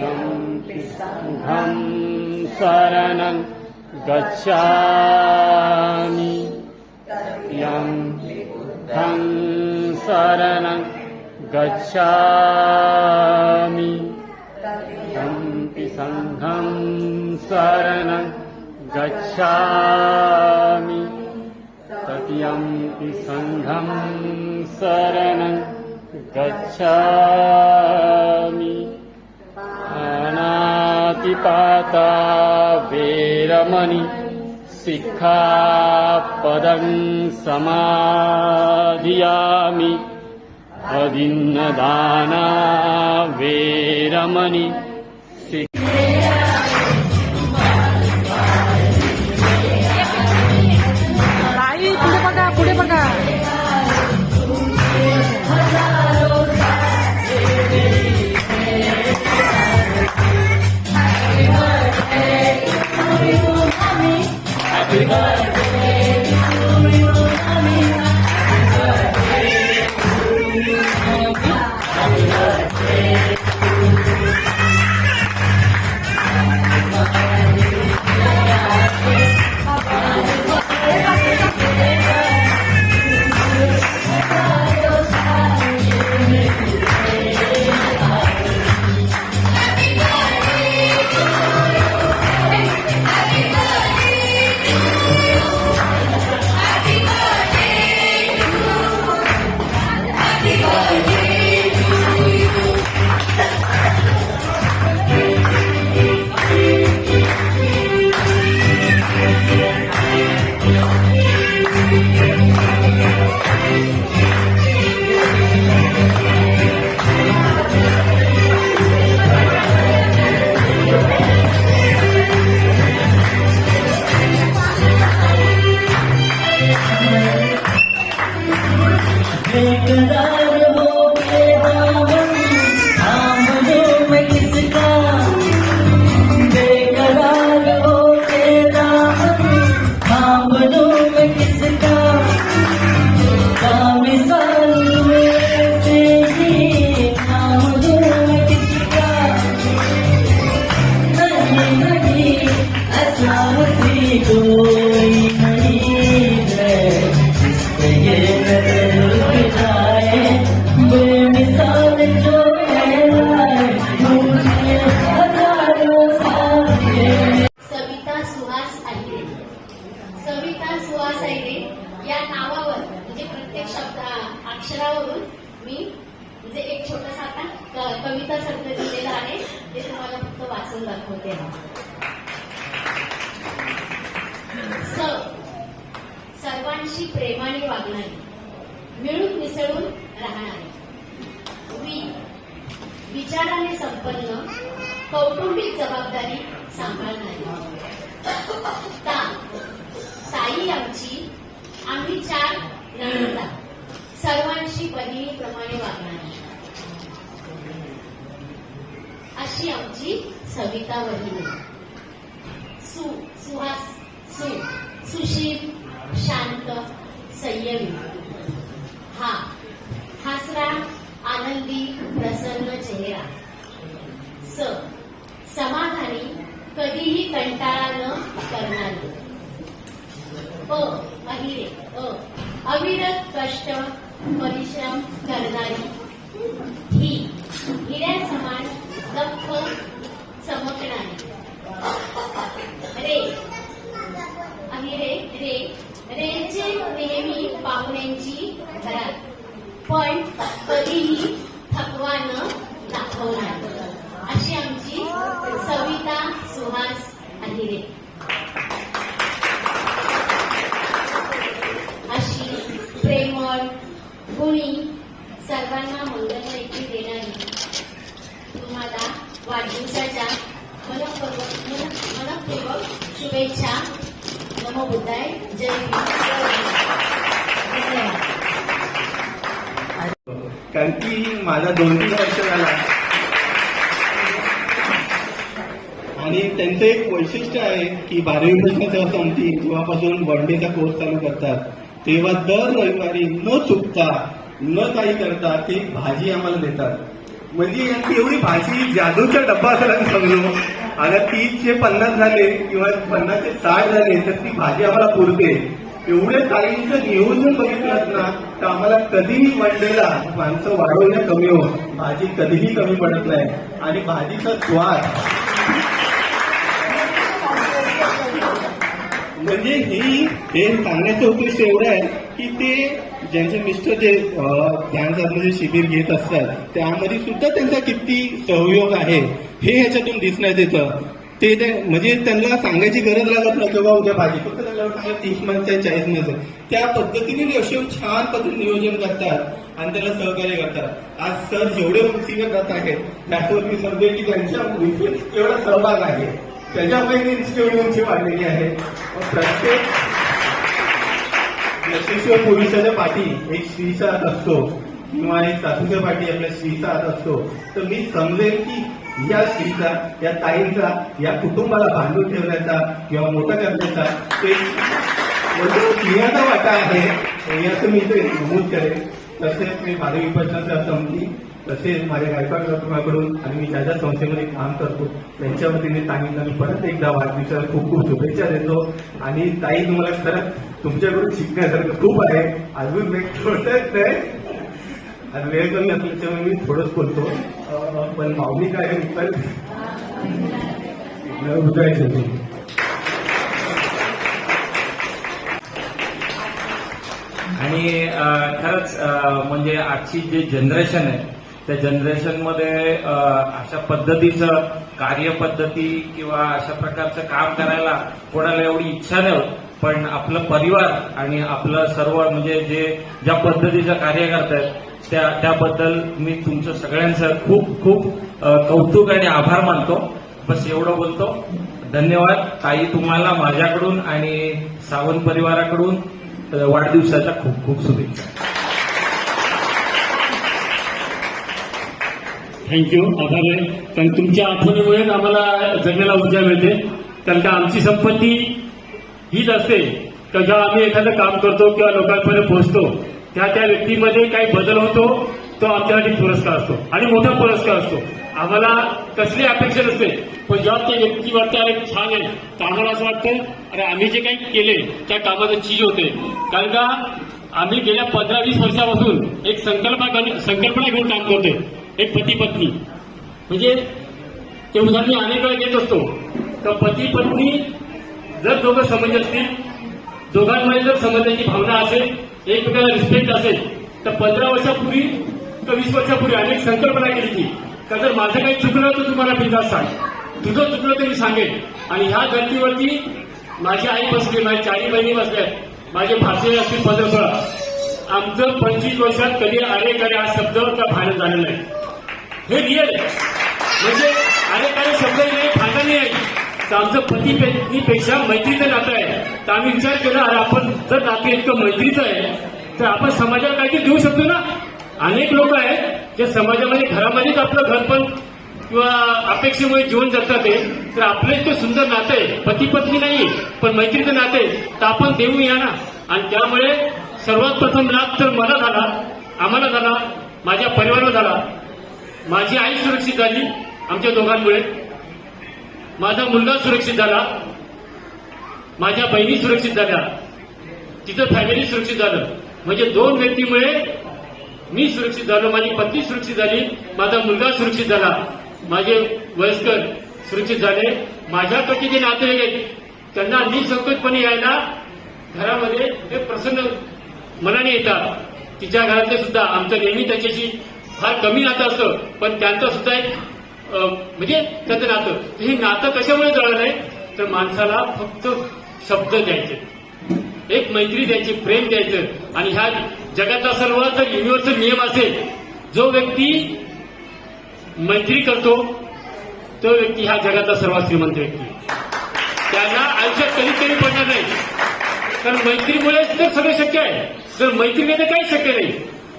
यम्पि सङ्घं शरणं गच्छामि। यं बुद्धं शरणं गच्छामि। यम्पि सङ्घं शरणं गच्छामि तत्यम्पि सङ्घं शरणं गच्छामि। अनातिपाता वेरमणि सिक्खापदं समाधियामि। अदिन्नदाना वेरमणि सविता या नावावर म्हणजे प्रत्येक शब्द अक्षरावरून मी म्हणजे एक छोटासा आता कविता शब्द दिलेला आहे ते तुम्हाला फक्त वाचून दाखवते स सर्वांशी प्रेमाने वागणारी मिळून मिसळून राहणारी. वी विचाराने संपन्न कौटुंबिक जबाबदारी सांभाळणारी. ता ताई आमची आम्ही चार नणंदा. सर्वांशी बहिणीप्रमाणे वागणार. अशी आमची सविता बहिणी सु सुहास सु सुशील शांत संयमी. हा हासरा आनंदी प्रसन्न चेहरा. स समाधानी कधीही कंटाळा न करणारी. अ अहिरे अ अविरत कष्ट परिश्रम करणारी ही हिऱ्या समान दक्ष चमकणारी रे. अहिरे रे रेचे नेहमी पाहुण्यांची घरात. पण कधीही थकवा न सर्वांना मंगलमैत्री देणारी तुम्हाला वाढदिवसाच्या मनपूर्वक मनपूर्वक शुभेच्छा. नमो बुद्धाय. जय कारण की माझा दोन तीन वर्ष झाला. आणि त्यांचं एक वैशिष्ट्य आहे की बारावी प्रश्न जेव्हा संपतील तेव्हापासून वन कोर्स चालू करतात. तेव्हा दर रविवारी न चुकता न काही करता ते भाजी आम्हाला देतात. म्हणजे यांची एवढी भाजी जादूचा डब्बा असेल आम्ही समजलो आता तीसचे पन्नास झाले किंवा पन्नासचे साठ झाले तर ती भाजी आम्हाला पुरते. एवढ्या ताईंचं नियोजन बघितलं ना तर आम्हाला कधीही म्हणलेला माणसं वाढवण्या कमी होत. भाजी कधीही कमी पडत नाही. आणि भाजीचा स्वाद. म्हणजे ही हे सांगण्याचं उद्देश एवढं आहे की ते ज्यांचे मिस्टर जे ध्यान साधनेचे शिबिर घेत असतात त्यामध्ये सुद्धा त्यांचा किती सहयोग आहे हे ह्याच्यातून दिसण्यात येतं. ते ते म्हणजे त्यांना सांगायची गरज लागत नाही किंवा उद्या भाजी फक्त त्यांना तीस माणसं आहे चाळीस माणसं त्या पद्धतीने ते असे छान पद्धतीने नियोजन करतात आणि त्याला सहकार्य करतात. आज सर जेवढे सिनियर जात आहेत त्याच्यावर मी समजेल की त्यांच्या उंचीत एवढा सहभाग आहे. त्याच्यामुळे इन्स्टिट्यूट उंची वाढलेली आहे. प्रत्येक यशस्वी पुरुषाच्या पाठी एक स्त्रीचा हात असतो किंवा एक सासूच्या पाठी आपल्या स्त्रीचा हात असतो तर मी समजेल की या स्त्रीचा या ताईंचा या कुटुंबाला बांधून ठेवण्याचा किंवा मोठा करण्याचा ते म्हणजे वाटा आहे याचं मी इथे नमूद करेन. तसेच मी माधवी विपक्षाचा समजी तसेच माझ्या गायकवाड कुटुंबाकडून आणि मी ज्या ज्या संस्थेमध्ये काम करतो त्यांच्या वतीने सांगितलं मी परत एकदा वाढदिवसाला खूप खूप शुभेच्छा देतो. आणि ताई तुम्हाला खरंच तुमच्याकडून शिकण्यासारखं खूप आहे. अजून मी थोडंच नाही आणि वेळ कमी असल्याच्यामुळे मी थोडंच बोलतो. पण माऊली काय मी पण उद्यायचं आणि खरंच म्हणजे आजची जे जनरेशन आहे त्या जनरेशनमध्ये अशा पद्धतीचं कार्यपद्धती किंवा अशा प्रकारचं काम करायला कोणाला एवढी इच्छा नाही. होत पण आपलं परिवार आणि आपलं सर्व म्हणजे जे ज्या पद्धतीचं कार्य करतायत त्या त्याबद्दल मी तुमचं सगळ्यांचं खूप खूप कौतुक आणि आभार मानतो. बस एवढं बोलतो. धन्यवाद. ताई तुम्हाला माझ्याकडून आणि सावंत परिवाराकडून वाढदिवसाच्या खूप खूप शुभेच्छा. थँक्यू आभार आहे. कारण तुमच्या आठवणीमुळेच आम्हाला जगण्याला ऊर्जा मिळते. कारण का आमची संपत्ती हीच असते. का जेव्हा आम्ही एखादं काम करतो किंवा लोकांपर्यंत पोहोचतो त्या त्या व्यक्तीमध्ये काही बदल होतो तो आमच्यासाठी पुरस्कार असतो. आणि मोठा पुरस्कार असतो. आम्हाला कसली अपेक्षा नसते. पण जेव्हा ते व्यक्ती वाटते अरे छान आहे तर आम्हाला असं वाटतं अरे आम्ही जे काही केले त्या कामाचं चीज होते. कारण का आम्ही गेल्या पंधरा वीस वर्षापासून एक संकल्पना संकल्पना घेऊन काम करतोय. एक पती पत्नी. म्हणजे ते उदाहरण मी अनेक वेळा घेत असतो. तर पती पत्नी जर दोघं समज असतील दोघांमध्ये जर समजायची भावना असेल एकमेकाला रिस्पेक्ट असेल तर पंधरा वर्षापूर्वी तर वीस वर्षापूर्वी अनेक संकल्पना केली ती का जर माझं काही चुकलं तर तुम्हाला बिंदास सांग. तुझं चुकलं तर मी सांगेन. आणि ह्या धर्तीवरती माझी आई बसली माझ्या चारी बहिणी बसल्यात माझे भाषे असतील पंधरा सोळा. आमचं पंचवीस वर्षात कधी आले करे हा शब्द का भांडण झालेलं आहे हे रिअल आहे. म्हणजे अरे काही शब्द नाही फायदा नाही आहे तर आमचं पती पत्नीपेक्षा मैत्रीचं नातं आहे. तर आम्ही विचार केला अरे आपण जर नातं इतकं मैत्रीचं आहे. तर आपण समाजाला काहीतरी देऊ शकतो ना? अनेक लोक आहेत जे समाजामध्ये घरामध्येच आपलं घर पण किंवा अपेक्षेमुळे जीवन जगतात ते. तर आपलं इतकं सुंदर नातं आहे. पती पत्नी नाही पण मैत्रीचं नातं आहे. तर आपण देऊ या ना? आणि त्यामुळे सर्वात प्रथम लाभ तर मला झाला. आम्हाला झाला. माझ्या परिवाराला झाला. माझी आई सुरक्षित झाली आमच्या दोघांमुळे. माझा मुलगा सुरक्षित झाला. माझ्या बहिणी सुरक्षित झाल्या. तिथं फॅमिली सुरक्षित झालं. म्हणजे दोन व्यक्तीमुळे मी सुरक्षित झालो माझी पत्नी सुरक्षित झाली माझा मुलगा सुरक्षित झाला. माझे वयस्कर सुरक्षित झाले. माझ्यापैकी जे नातेवाईक आहेत. त्यांना निसंकोचपणे यायला घरामध्ये ते प्रसन्न मनाने येतात. तिच्या घरातले सुद्धा आमचं नेहमी त्याच्याशी फार कमी नातं असतं पण त्यांचं सुद्धा एक म्हणजे त्याचं नातं. हे नातं कशामुळे जळलं आहे तर माणसाला फक्त शब्द द्यायचे. एक मैत्री द्यायची प्रेम द्यायचं. आणि ह्या जगातला सर्व जर युनिव्हर्सल नियम असेल जो व्यक्ती मैत्री करतो तो व्यक्ती ह्या जगातला सर्वात श्रीमंत व्यक्ती. आहे. त्यांना आयुष्यात कधी कमी पडणार नाही. कारण मैत्रीमुळे तर सगळं शक्य आहे. जर मैत्री नाही तर काही शक्य नाही.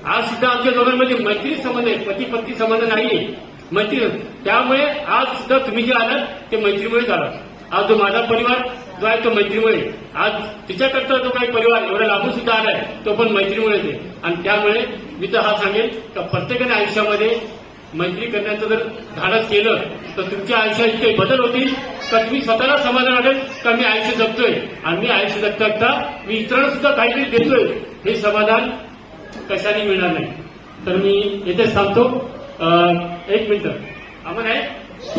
आज सुद्धा आमच्या दोघांमध्ये मैत्री संबंध आहे पती पत्नी संबंध नाही मैत्री त्यामुळे आज सुद्धा तुम्ही जे आलात ते मैत्रीमुळे आलात आज जो माझा परिवार जो आहे तो मैत्रीमुळे. आज तिच्याकरता जो काही परिवार एवढा लागून सुद्धा आलाय तो पण मैत्रीमुळेच आहे. आणि त्यामुळे मी तर हा सांगेन तर प्रत्येकाने आयुष्यामध्ये मैत्री करण्याचं जर धाडस केलं तर तुमच्या आयुष्यात काही बदल होतील तर तुम्ही स्वतःला समाधान वाटेल तर मी आयुष्य जगतोय? आणि मी आयुष्य जगता मी इतरांना सुद्धा काहीतरी देतोय. हे समाधान कशाने मिळणार नाही. तर मी येथेच थांबतो. एक मिनिट. आम्हाला